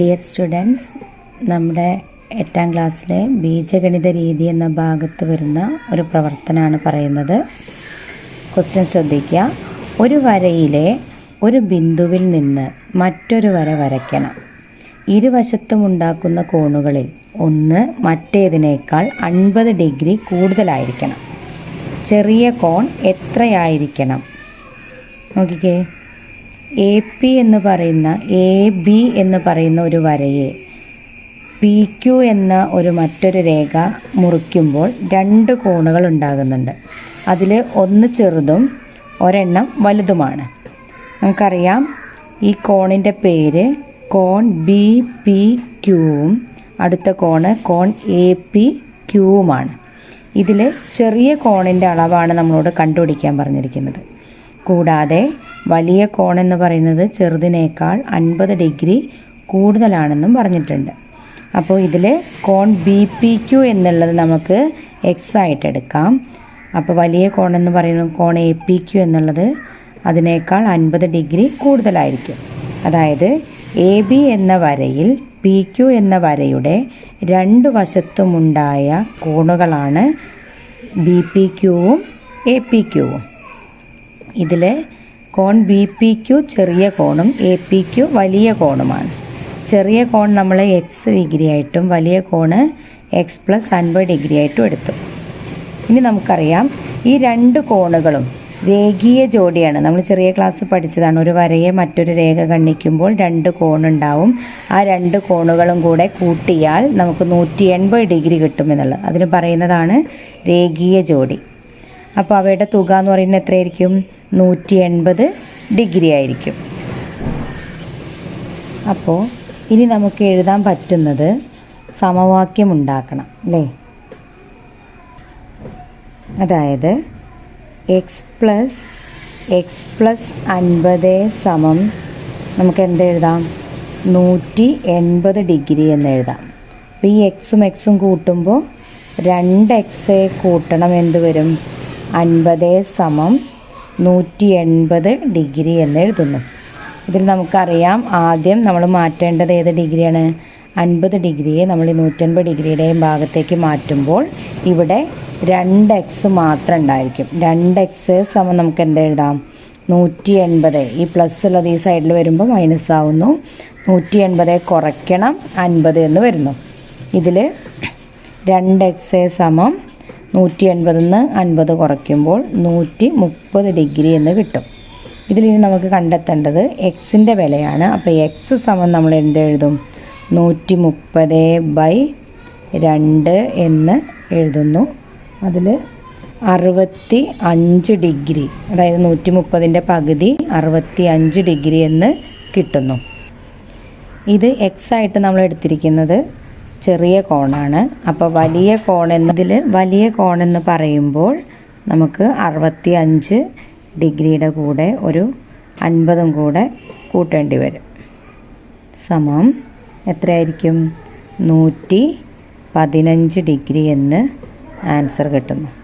Dear students നമ്മുടെ എട്ടാം ക്ലാസ്സിലെ ബീജഗണിത രീതി എന്ന ഭാഗത്ത് വരുന്ന ഒരു പ്രവർത്തനമാണ് പറയുന്നത്. ക്വസ്റ്റ്യൻ ശ്രദ്ധിക്കുക ഒരു വരയിലെ ഒരു ബിന്ദുവിൽ നിന്ന് മറ്റൊരു വര വരയ്ക്കണം. ഇരുവശത്തും ഉണ്ടാക്കുന്ന കോണുകളിൽ ഒന്ന് മറ്റേതിനേക്കാൾ അൻപത് ഡിഗ്രി കൂടുതലായിരിക്കണം. ചെറിയ കോൺ എത്രയായിരിക്കണം? നോക്കിക്കേ. എ പി എന്ന് പറയുന്ന എ ബി എന്ന് പറയുന്ന ഒരു വരയെ പി ക്യു എന്ന ഒരു മറ്റൊരു രേഖ മുറിക്കുമ്പോൾ രണ്ട് കോണുകൾ ഉണ്ടാകുന്നുണ്ട്. അതിൽ ഒന്ന് ചെറുതും ഒരെണ്ണം വലുതുമാണ്. നമുക്കറിയാം ഈ കോണിന്റെ പേര് കോൺ ബി പി ക്യൂവും അടുത്ത കോണ് കോൺ എ പി ക്യൂവുമാണ് ഇതിൽ ചെറിയ കോണിന്റെ അളവാണ് നമ്മളോട് കണ്ടുപിടിക്കാൻ പറഞ്ഞിരിക്കുന്നത്. കൂടാതെ വലിയ കോൺ എന്ന് പറയുന്നത് ചെറുതിനേക്കാൾ അൻപത് ഡിഗ്രി കൂടുതലാണെന്നും പറഞ്ഞിട്ടുണ്ട്. അപ്പോൾ ഇതിൽ കോൺ ബി പി ക്യു എന്നുള്ളത് നമുക്ക് എക്സ് ആയിട്ട് എടുക്കാം. അപ്പോൾ വലിയ കോൺ എന്ന് പറയുന്നത് കോൺ എ പി ക്യു എന്നുള്ളത് അതിനേക്കാൾ അൻപത് ഡിഗ്രി കൂടുതലായിരിക്കും. അതായത് എ ബി എന്ന വരയിൽ പി ക്യു എന്ന വരയുടെ രണ്ട് വശത്തുമുണ്ടായ കോണുകളാണ് ബി പി ക്യുവും എ പി ക്യുവും ഇതിൽ കോൺ ബി പി ചെറിയ കോണും എ പി വലിയ കോണുമാണ്. ചെറിയ കോൺ നമ്മൾ എക്സ് ഡിഗ്രി ആയിട്ടും വലിയ കോണ് എക്സ് പ്ലസ് അൻപത് ഡിഗ്രി ആയിട്ടും എടുത്തു. ഇനി നമുക്കറിയാം ഈ രണ്ട് കോണുകളും രേഖീയ ജോഡിയാണ്. നമ്മൾ ചെറിയ ക്ലാസ് പഠിച്ചതാണ്. ഒരു വരയെ മറ്റൊരു രേഖ കണ്ണിക്കുമ്പോൾ രണ്ട് കോണുണ്ടാവും. ആ രണ്ട് കോണുകളും കൂടെ കൂട്ടിയാൽ നമുക്ക് നൂറ്റി എൺപത് ഡിഗ്രി കിട്ടുമെന്നുള്ളത് അതിന് പറയുന്നതാണ് രേഖീയ ജോഡി. അപ്പോൾ അവയുടെ തുക എന്ന് പറയുന്നത് എത്രയായിരിക്കും? നൂറ്റി എൺപത് ഡിഗ്രി ആയിരിക്കും. അപ്പോൾ ഇനി നമുക്ക് എഴുതാൻ പറ്റുന്നത് സമവാക്യം ഉണ്ടാക്കണം അല്ലേ? അതായത് എക്സ് പ്ലസ് എക്സ് പ്ലസ് അൻപത് സമം നമുക്ക് എന്തെഴുതാം നൂറ്റി എൺപത് ഡിഗ്രി എന്ന് എഴുതാം. അപ്പോൾ ഈ എക്സും എക്സും കൂട്ടുമ്പോൾ രണ്ട് എക്സ് കൂട്ടണം എന്ത് വരും? അൻപത് സമം നൂറ്റി എൺപത് ഡിഗ്രി എന്ന് എഴുതുന്നു. ഇതിൽ നമുക്കറിയാം ആദ്യം നമ്മൾ മാറ്റേണ്ടത് ഏത് ഡിഗ്രിയാണ്? അൻപത് ഡിഗ്രിയെ നമ്മൾ ഈ നൂറ്റൻപത് ഡിഗ്രിയുടെയും ഭാഗത്തേക്ക് മാറ്റുമ്പോൾ ഇവിടെ രണ്ട് എക്സ് മാത്രം ഉണ്ടായിരിക്കും. രണ്ട് എക്സ് സമം നമുക്ക് എന്ത് എഴുതാം? നൂറ്റി എൺപത് ഈ പ്ലസ് ഉള്ളത് ഈ സൈഡിൽ വരുമ്പോൾ മൈനസ് ആവുന്നു. നൂറ്റി എൺപത് കുറയ്ക്കണം അൻപത് എന്ന് വരുന്നു. ഇതിൽ രണ്ട് എക്സ് സമം നൂറ്റി എൺപതിൽ നിന്ന് അൻപത് കുറയ്ക്കുമ്പോൾ നൂറ്റി മുപ്പത് ഡിഗ്രി എന്ന് കിട്ടും. ഇതിലിനി നമുക്ക് കണ്ടെത്തേണ്ടത് എക്സിന്റെ വിലയാണ്. അപ്പോൾ എക്സ് സമം നമ്മൾ എന്ത് എഴുതും? നൂറ്റി മുപ്പത് ബൈ രണ്ട് എന്ന് എഴുതുന്നു. അതിൽ അറുപത്തി അഞ്ച് ഡിഗ്രി അതായത് നൂറ്റി മുപ്പതിന്റെ പകുതി അറുപത്തി അഞ്ച് ഡിഗ്രി എന്ന് കിട്ടുന്നു. ഇത് എക്സ് ആയിട്ട് നമ്മൾ എടുത്തിരിക്കുന്നത് ചെറിയ കോണാണ്. അപ്പോൾ വലിയ കോൺ എന്നതിൽ വലിയ കോൺ എന്ന് പറയുമ്പോൾ നമുക്ക് അറുപത്തി അഞ്ച് ഡിഗ്രിയുടെ കൂടെ ഒരു അൻപതും കൂടെ കൂട്ടേണ്ടി വരും. സമം എത്രയായിരിക്കും? നൂറ്റി പതിനഞ്ച് ഡിഗ്രി എന്ന് ആൻസർ കിട്ടുന്നു.